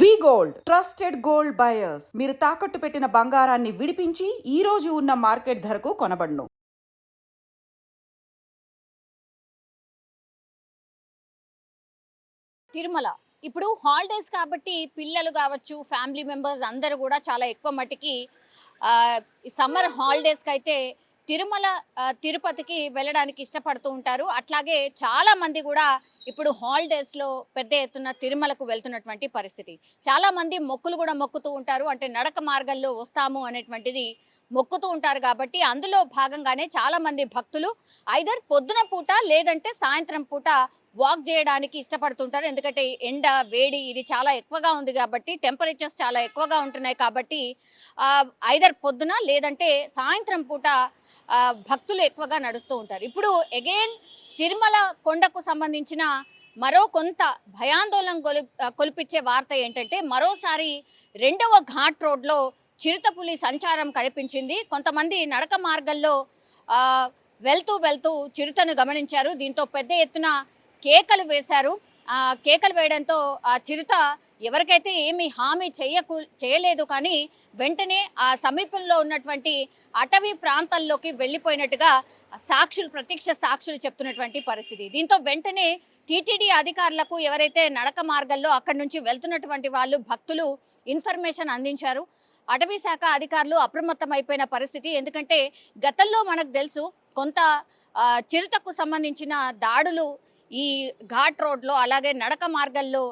We gold trusted gold buyers. మీరు తాకట్టు పెట్టిన బంగారాన్ని విడిపించి ఈ రోజు ఉన్న మార్కెట్ ధరకు కొనబడును. తిరుమల. ఇప్పుడు హాలిడేస్ కాబట్టి పిల్లలు కావచ్చు ఫ్యామిలీ మెంబర్స్ అందరూ కూడా చాలా ఎక్కువ మటుకి సమ్మర్ హాలిడేస్కి అయితే తిరుమల తిరుపతికి వెళ్ళడానికి ఇష్టపడుతూ ఉంటారు. అట్లాగే చాలా మంది కూడా ఇప్పుడు హాలిడేస్లో పెద్ద ఎత్తున తిరుమలకు వెళ్తున్నటువంటి పరిస్థితి. చాలా మంది మొక్కులు కూడా మొక్కుతూ ఉంటారు. అంటే నడక మార్గంలో వస్తాము అనేటువంటిది మొక్కుతూ ఉంటారు కాబట్టి అందులో భాగంగానే చాలా మంది భక్తులు ఐదర్ పొద్దున పూట లేదంటే సాయంత్రం పూట వాక్ చేయడానికి ఇష్టపడుతుంటారు. ఎందుకంటే ఎండ వేడి ఇది చాలా ఎక్కువగా ఉంది కాబట్టి టెంపరేచర్స్ చాలా ఎక్కువగా ఉంటున్నాయి కాబట్టి ఐదర్ పొద్దున లేదంటే సాయంత్రం పూట భక్తులు ఎక్కువగా నడుస్తూ ఉంటారు. ఇప్పుడు అగైన్ తిరుమల కొండకు సంబంధించిన మరో కొంత భయాందోళన కొలి కొలిపించే వార్త ఏంటంటే మరోసారి రెండవ ఘాట్ రోడ్లో చిరుతపులి సంచారం కనిపించింది. కొంతమంది నడక మార్గంలో వెళ్తూ వెళ్తూ చిరుతను గమనించారు. దీంతో పెద్ద ఎత్తున కేకలు వేశారు. ఆ కేకలు వేయడంతో ఆ చిరుత ఎవరికైతే ఏమీ హామీ చేయకు చేయలేదు కానీ వెంటనే ఆ సమీపంలో ఉన్నటువంటి అటవీ ప్రాంతాల్లోకి వెళ్ళిపోయినట్టుగా సాక్షులు ప్రత్యక్ష సాక్షులు చెప్తున్నటువంటి పరిస్థితి. దీంతో వెంటనే టీటీడీ అధికారులకు ఎవరైతే నడక మార్గంలో అక్కడి నుంచి వెళ్తున్నటువంటి వాళ్ళు భక్తులు ఇన్ఫర్మేషన్ అందించారు. అటవీ శాఖ అధికారులు అప్రమత్తం అయిపోయిన పరిస్థితి. ఎందుకంటే గతంలో మనకు తెలుసు కొంత చిరుతకు సంబంధించిన దాడులు ఈ ఘాట్ రోడ్లో అలాగే నడక మార్గంలో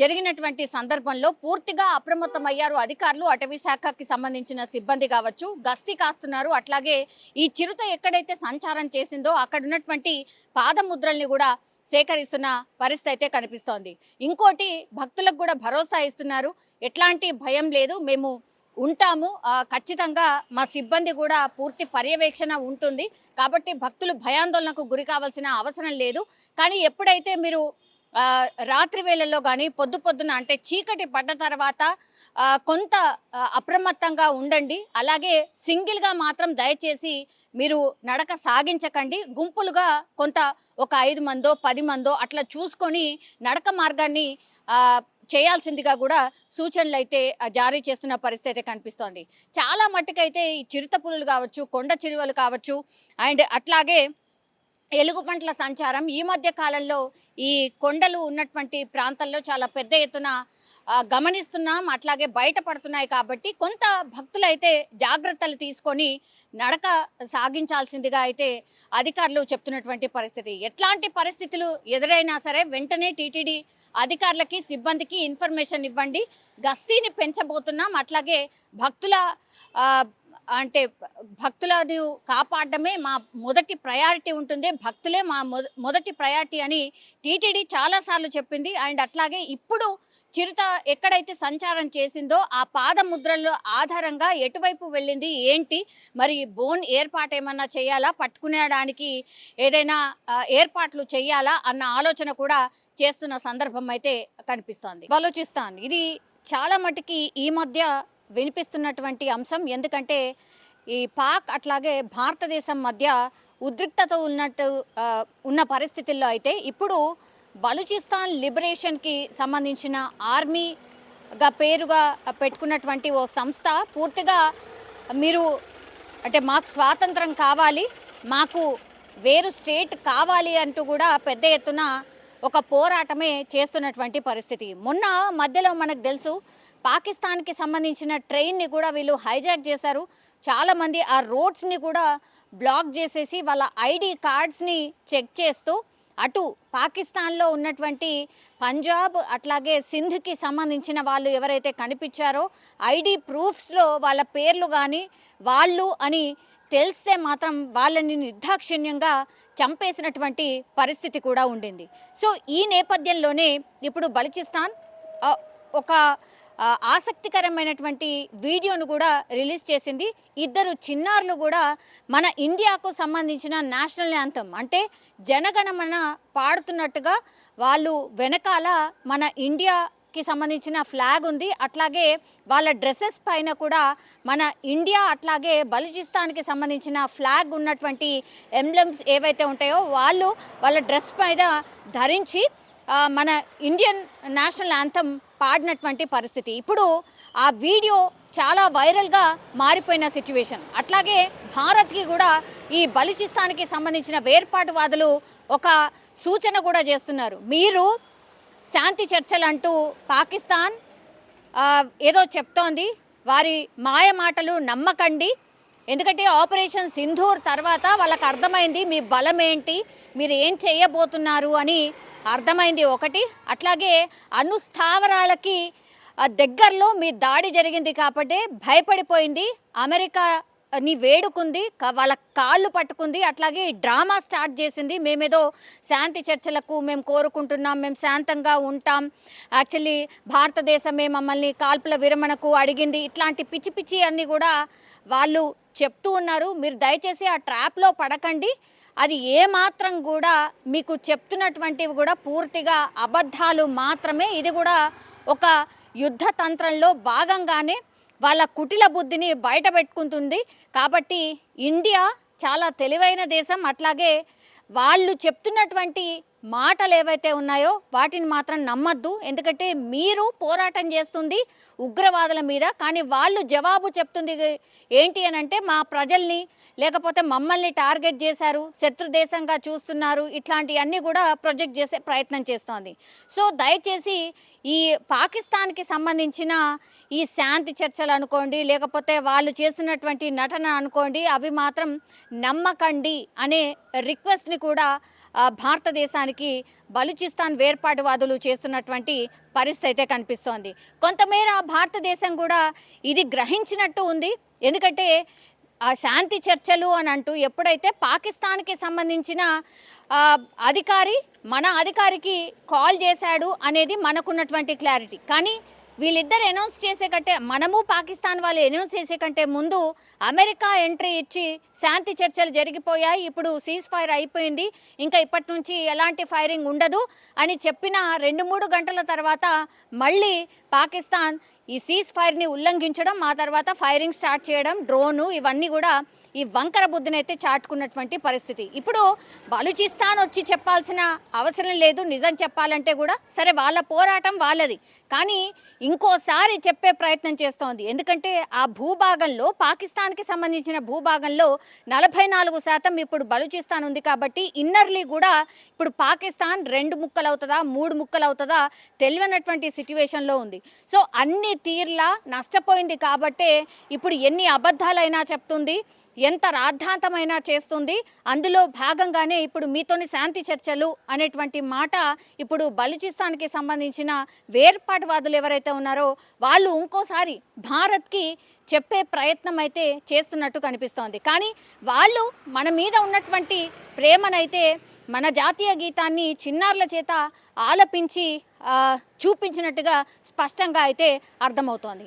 జరిగినటువంటి సందర్భంలో పూర్తిగా అప్రమత్తం అయ్యారు అధికారులు. అటవీ శాఖకి సంబంధించిన సిబ్బంది కావచ్చు గస్తీ కాస్తున్నారు. అట్లాగే ఈ చిరుత ఎక్కడైతే సంచారం చేసిందో అక్కడ ఉన్నటువంటి పాదముద్రల్ని కూడా సేకరిస్తున్న పరిస్థితి అయితే కనిపిస్తోంది. ఇంకోటి భక్తులకు కూడా భరోసా ఇస్తున్నారు. ఎట్లాంటి భయం లేదు. మేము ఉంటాము. ఖచ్చితంగా మా సిబ్బంది కూడా పూర్తి పర్యవేక్షణ ఉంటుంది. కాబట్టి భక్తులు భయాందోళనకు గురి కావాల్సిన అవసరం లేదు. కానీ ఎప్పుడైతే మీరు రాత్రి వేళల్లో కానీ పొద్దు పొద్దున అంటే చీకటి పడ్డ తర్వాత కొంత అప్రమత్తంగా ఉండండి. అలాగే సింగిల్గా మాత్రం దయచేసి మీరు నడక సాగించకండి. గుంపులుగా కొంత ఒక ఐదు మందో పది మందో అట్లా చూసుకొని నడక మార్గాన్ని చేయాల్సిందిగా కూడా సూచనలు అయితే జారీ చేస్తున్న పరిస్థితి అయితే కనిపిస్తోంది. చాలా మట్టుకైతే ఈ చిరుత పులులు కావచ్చు కొండ చిరువలు కావచ్చు అండ్ అట్లాగే ఎలుగుబంట్ల సంచారం. ఈ మధ్య కాలంలో ఈ కొండలు ఉన్నటువంటి ప్రాంతాల్లో చాలా పెద్ద ఎత్తున గమనిస్తున్నాం. అట్లాగే బయటపడుతున్నాయి కాబట్టి కొంత భక్తులైతే జాగ్రత్తలు తీసుకొని నడక సాగించాల్సిందిగా అయితే అధికారులు చెప్తున్నటువంటి పరిస్థితి. ఎట్లాంటి పరిస్థితులు ఎదురైనా సరే వెంటనే టీటీడీ అధికారులకి సిబ్బందికి ఇన్ఫర్మేషన్ ఇవ్వండి. గస్తీని పెంచబోతున్నాం. అట్లాగే భక్తుల అంటే భక్తులను కాపాడడమే మా మొదటి ప్రయారిటీ ఉంటుంది. భక్తులే మా మొదటి ప్రయారిటీ అని టీటీడీ చాలాసార్లు చెప్పింది. అండ్ అట్లాగే ఇప్పుడు చిరుత ఎక్కడైతే సంచారం చేసిందో ఆ పాదముద్రల ఆధారంగా ఎటువైపు వెళ్ళింది ఏంటి మరి బోన్ ఏర్పాటు ఏమన్నా చేయాలా? పట్టుకునేడానికి ఏదైనా ఏర్పాట్లు చేయాలా? అన్న ఆలోచన కూడా చేస్తున్న సందర్భం అయితే కనిపిస్తోంది. బలోచిస్తాన్ ఇది చాలా మటుకి ఈ మధ్య వినిపిస్తున్నటువంటి అంశం. ఎందుకంటే ఈ పాక్ అట్లాగే భారతదేశం మధ్య ఉద్రిక్తత ఉన్నట్టు ఉన్న పరిస్థితుల్లో అయితే ఇప్పుడు బలూచిస్తాన్ లిబరేషన్కి సంబంధించిన ఆర్మీగా పేరుగా పెట్టుకున్నటువంటి ఓ సంస్థ పూర్తిగా మీరు అంటే మాకు స్వాతంత్రం కావాలి మాకు వేరు స్టేట్ కావాలి అంటూ కూడా పెద్ద ఎత్తున ఒక పోరాటమే చేస్తున్నటువంటి పరిస్థితి. మొన్న మధ్యలో మనకు తెలుసు పాకిస్తాన్కి సంబంధించిన ట్రైన్ని కూడా వీళ్ళు హైజాక్ చేశారు. చాలామంది ఆ రోడ్స్ని కూడా బ్లాక్ చేసేసి వాళ్ళ ఐడి కార్డ్స్ని చెక్ చేస్తూ అటు పాకిస్తాన్లో ఉన్నటువంటి పంజాబ్ అట్లాగే సింధ్కి సంబంధించిన వాళ్ళు ఎవరైతే కనిపించారో ఐడి ప్రూఫ్స్లో వాళ్ళ పేర్లు కానీ వాళ్ళు అని తెలిస్తే మాత్రం వాళ్ళని నిర్దాక్షిణ్యంగా చంపేసినటువంటి పరిస్థితి కూడా ఉండింది. సో ఈ నేపథ్యంలోనే ఇప్పుడు బలిచిస్తాన్ ఒక ఆసక్తికరమైనటువంటి వీడియోను కూడా రిలీజ్ చేసింది. ఇద్దరు చిన్నారులు కూడా మన ఇండియాకు సంబంధించిన నేషనల్ యాంథమ్ అంటే జనగణమన పాడుతున్నట్టుగా వాళ్ళు వెనకాల మన ఇండియా కి సంబంధించిన ఫ్లాగ్ ఉంది. అట్లాగే వాళ్ళ డ్రెస్సెస్ పైన కూడా మన ఇండియా అట్లాగే బలూచిస్తాన్కి సంబంధించిన ఫ్లాగ్ ఉన్నటువంటి ఎంబ్లమ్స్ ఏవైతే ఉంటాయో వాళ్ళు వాళ్ళ డ్రెస్ పైన ధరించి మన ఇండియన్ నేషనల్ యాంథమ్ పాడినటువంటి పరిస్థితి. ఇప్పుడు ఆ వీడియో చాలా వైరల్గా మారిపోయిన సిచ్యువేషన్ అట్లాగే భారత్కి కూడా ఈ బలూచిస్తాన్కి సంబంధించిన వేర్పాటువాదులు ఒక సూచన కూడా చేస్తున్నారు. మీరు శాంతి చర్చలు అంటూ పాకిస్తాన్ ఏదో చెప్తోంది. వారి మాయ మాటలు నమ్మకండి. ఎందుకంటే ఆపరేషన్ సింధూర్ తర్వాత వాళ్ళకు అర్థమైంది మీ బలం ఏంటి మీరు ఏం చేయబోతున్నారు అని అర్థమైంది ఒకటి. అట్లాగే అణు స్థావరాలకి దగ్గరలో మీ దాడి జరిగింది కాబట్టి భయపడిపోయింది అమెరికా ని వేడుకుంది వాళ్ళ కాళ్ళు పట్టుకుంది అట్లాగే ఈ డ్రామా స్టార్ట్ చేసింది. మేమేదో శాంతి చర్చలకు మేము కోరుకుంటున్నాం మేము శాంతంగా ఉంటాం. యాక్చువల్లీ భారతదేశమే మమ్మల్ని కాల్పుల విరమణకు అడిగింది. ఇట్లాంటి పిచ్చి పిచ్చి అన్నీ కూడా వాళ్ళు చెప్తూ ఉన్నారు. మీరు దయచేసి ఆ ట్రాప్లో పడకండి. అది ఏమాత్రం కూడా మీకు చెప్తున్నటువంటివి కూడా పూర్తిగా అబద్ధాలు మాత్రమే. ఇది కూడా ఒక యుద్ధ తంత్రంలో భాగంగానే వాళ్ళ కుటిల బుద్ధిని బయట పెట్టుకుంటుంది. కాబట్టి ఇండియా చాలా తెలివైన దేశం. అట్లాగే వాళ్ళు చెప్తున్నటువంటి మాటలు ఏవైతే ఉన్నాయో వాటిని మాత్రం నమ్మద్దు. ఎందుకంటే మీరు పోరాటం చేస్తుంది ఉగ్రవాదుల మీద. కానీ వాళ్ళు జవాబు చెప్తుంది ఏంటి అని అంటే మా ప్రజల్ని లేకపోతే మమ్మల్ని టార్గెట్ చేశారు శత్రు దేశంగా చూస్తున్నారు ఇట్లాంటివన్నీ కూడా ప్రొజెక్ట్ చేసే ప్రయత్నం చేస్తోంది. సో దయచేసి ఈ పాకిస్తాన్కి సంబంధించిన ఈ శాంతి చర్చలు అనుకోండి లేకపోతే వాళ్ళు చేసినటువంటి నటన అనుకోండి అవి మాత్రం నమ్మకండి అనే రిక్వెస్ట్ని కూడా భారతదేశానికి బలూచిస్తాన్ వేర్పాటువాదులు చేస్తున్నటువంటి పరిస్థితి అయితే కనిపిస్తోంది. కొంతమేర భారతదేశం కూడా ఇది గ్రహించినట్టు ఉంది. ఎందుకంటే ఆ శాంతి చర్చలు అని అంటూ ఎప్పుడైతే పాకిస్తాన్కి సంబంధించిన అధికారి మన అధికారికి కాల్ చేశాడు అనేది మనకున్నటువంటి క్లారిటీ. కానీ వీళ్ళిద్దరు అనౌన్స్ చేసే కంటే మనము పాకిస్తాన్ వాళ్ళు అనౌన్స్ చేసే కంటే ముందు అమెరికా ఎంట్రీ ఇచ్చి శాంతి చర్చలు జరిగిపోయాయి. ఇప్పుడు సీజ్ ఫైర్ అయిపోయింది. ఇంకా ఇప్పటి నుంచి ఎలాంటి ఫైరింగ్ ఉండదు అని చెప్పిన రెండు మూడు గంటల తర్వాత మళ్ళీ పాకిస్తాన్ ఈ సీజ్ ఫైర్ని ఉల్లంఘించడం ఆ తర్వాత ఫైరింగ్ స్టార్ట్ చేయడం డ్రోను ఇవన్నీ కూడా ఈ వంకర బుద్ధినైతే చాటుకున్నటువంటి పరిస్థితి. ఇప్పుడు బలూచిస్తాన్ వచ్చి చెప్పాల్సిన అవసరం లేదు నిజం చెప్పాలంటే కూడా సరే వాళ్ళ పోరాటం వాళ్ళది. కానీ ఇంకోసారి చెప్పే ప్రయత్నం చేస్తోంది. ఎందుకంటే ఆ భూభాగంలో పాకిస్తాన్కి సంబంధించిన భూభాగంలో నలభై నాలుగు శాతం ఇప్పుడు బలూచిస్తాన్ ఉంది కాబట్టి ఇన్నర్లీ కూడా ఇప్పుడు పాకిస్తాన్ రెండు ముక్కలు అవుతుందా మూడు ముక్కలు అవుతుందా తెలియనటువంటి సిచ్యువేషన్లో ఉంది. సో అన్ని తీర్లా నష్టపోయింది కాబట్టే ఇప్పుడు ఎన్ని అబద్ధాలైనా చెప్తుంది. ఎంత రాద్ధాంతమైనా చేస్తుంది. అందులో భాగంగానే ఇప్పుడు మీతోని శాంతి చర్చలు అనేటువంటి మాట ఇప్పుడు బలూచిస్తాన్కి సంబంధించిన వేర్పాటువాదులు ఎవరైతే ఉన్నారో వాళ్ళు ఇంకోసారి భారత్కి చెప్పే ప్రయత్నం అయితే చేస్తున్నట్టు కనిపిస్తోంది. కానీ వాళ్ళు మన మీద ఉన్నటువంటి ప్రేమనైతే మన జాతీయ గీతాన్ని చిన్నారుల చేత ఆలపించి చూపించినట్టుగా స్పష్టంగా అయితే అర్థమవుతోంది.